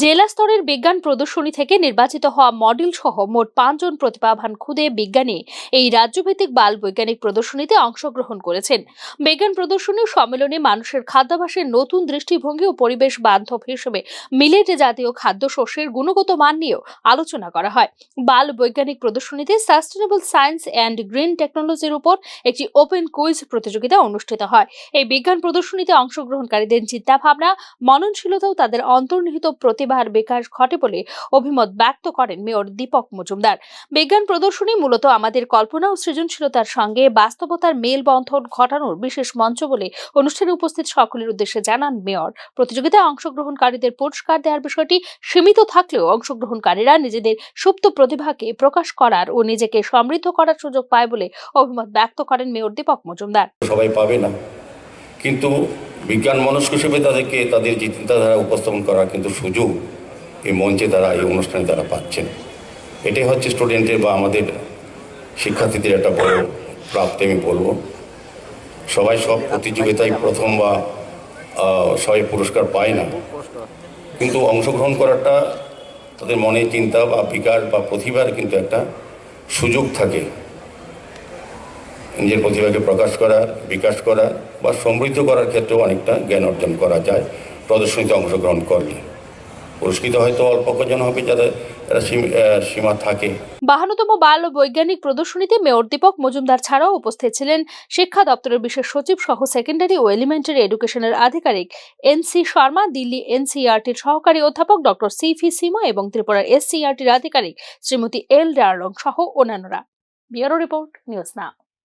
জেলা স্তরের বিজ্ঞান প্রদর্শনী থেকে নির্বাচিত হওয়া মডেল সহ মোট পাঁচজন প্রতিভাবান খুদে বিজ্ঞানী এই রাজ্যভিত্তিক বাল বৈজ্ঞানিক প্রদর্শনীতে অংশগ্রহণ করেছেন। বিজ্ঞান প্রদর্শনী সম্মেলনে মানুষের খাদ্যাভ্যাসের নতুন দৃষ্টিভঙ্গি ও পরিবেশ বান্ধব হিসেবে মিলেট জাতীয় খাদ্যশস্যের গুণগত মান নিয়েও আলোচনা করা হয়। বাল বৈজ্ঞানিক প্রদর্শনীতে সাস্টেনেবল সায়েন্স অ্যান্ড গ্রিন টেকনোলজির উপর একটি ওপেন কুইজ প্রতিযোগিতা অনুষ্ঠিত হয়। এই বিজ্ঞান প্রদর্শনীতে অংশগ্রহণকারীদের চিন্তাভাবনা, মননশীলতাও তাদের অন্তর্নিহিত প্রতিভার বিকাশ ঘটে বলে অভিমত ব্যক্ত করেন মেয়র দীপক মজুমদার। বিজ্ঞান প্রদর্শনী মূলত আমাদের কল্পনা ও সৃজনশীলতার সঙ্গে বাস্তবতার মেলবন্ধন ঘটানোর বিশেষ মঞ্চ বলে অনুষ্ঠানে উপস্থিত সকলের উদ্দেশ্যে জানান মেয়র। প্রতিযোগিতায় অংশগ্রহণকারীদের পুরস্কার দেওয়ার বিষয়টি সীমিত থাকলেও অংশগ্রহণকারীরা নিজেদের সুপ্ত প্রতিভাকে প্রকাশ করার ও নিজেকে সমৃদ্ধ করার সুযোগ পায় বলে অভিমত ব্যক্ত করেন মেয়র দীপক মজুমদার। সবাই পাবে না। কিন্তু বিজ্ঞান মনস্ক হিসেবে তাদেরকে তাদের যে চিন্তাধারা উপস্থাপন করার কিন্তু সুযোগ এই মঞ্চে তারা, এই অনুষ্ঠানে তারা পাচ্ছেন। এটাই হচ্ছে স্টুডেন্টের বা আমাদের শিক্ষার্থীদের একটা বড় প্রাপ্তি আমি বলব। সবাই সব প্রতিযোগিতায় প্রথম বা সবাই পুরস্কার পায় না। কিন্তু অংশগ্রহণ করাটা তাদের মনে চিন্তা বা বিকার বা প্রতিভার কিন্তু একটা সুযোগ থাকে। নিজের প্রতিভাকে প্রকাশ করা, বিকাশ করা বা সমৃদ্ধ করার ক্ষেত্রেও অনেকটা জ্ঞান অর্জন করা যায় প্রদর্শনীতে অংশগ্রহণ করলে। পুরস্কৃত হয়তো অল্প কজন হবে যাদের সীম- থাকে। বাহান্নতম বাল বৈজ্ঞানিক প্রদর্শনীতে মেয়র দীপক মজুমদার ছাড়াও উপস্থিত ছিলেন শিক্ষা দপ্তরের বিশেষ সচিব সহ সেকেন্ডারি ও এলিমেন্টারি এডুকেশনের আধিকারিক এনসি শর্মা, দিল্লি এনসিআরটির সহকারী অধ্যাপক ডক্টর সিফি সিমা এবং ত্রিপুরার এসসিআরটির আধিকারিক শ্রীমতী এল ডার্লং সহ অন্যান্যরা। Bureau report, news now.